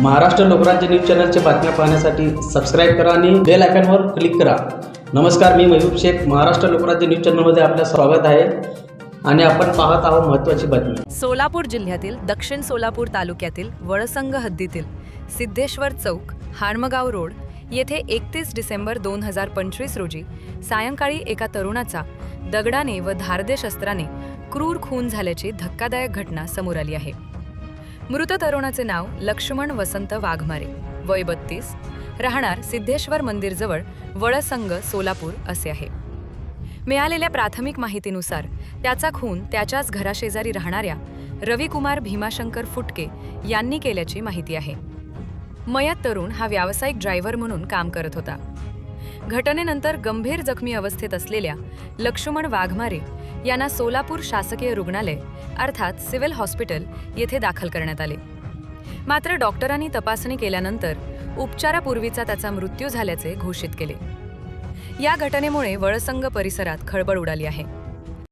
Maharashtra Lokrajya news चॅनलच्या बातम्या पाहण्यासाठी सबस्क्राईब करा आणि बेल आयकॉनवर क्लिक करा. नमस्कार मी महबूब शेख महाराष्ट्र लोकराज्य न्यूज चॅनलमध्ये आपलं स्वागत आहे आणि आपण पाहत आहोत महत्त्वाची बातमी. सोलापूर जिल्ह्यातील दक्षिण सोलापूर तालुक्यातील वळसंग हद्दीतील सिद्धेश्वर चौक हाणमगाव रोड येथे एकतीस डिसेंबर दोन हजार पंचवीस रोजी सायंकाळी एका तरुणाचा दगडाने व धारदे शस्त्राने क्रूर खून झाल्याची धक्कादायक घटना समोर आली आहे. मृत तरुणाचे नाव लक्ष्मण वसंत वाघमारे. वय बत्तीस. राहणार सिद्धेश्वर मंदिरजवळ वळसंग सोलापूर असे आहे. मिळालेल्या प्राथमिक माहितीनुसार त्याचा खून त्याच्याच घराशेजारी राहणाऱ्या रविकुमार भीमाशंकर फुटके यांनी केल्याची माहिती आहे. मयत तरुण हा व्यावसायिक ड्रायव्हर म्हणून काम करत होता. घटनेनंतर गंभीर जखमी अवस्थेत असलेल्या लक्ष्मण वाघमारे यांना सोलापूर शासकीय रुग्णालय अर्थात सिव्हिल हॉस्पिटल येथे दाखल करण्यात आले. मात्र डॉक्टरांनी तपासणी केल्यानंतर उपचारापूर्वीचा त्याचा मृत्यू झाल्याचे घोषित केले. या घटनेमुळे वळसंग परिसरात खळबळ उडाली आहे.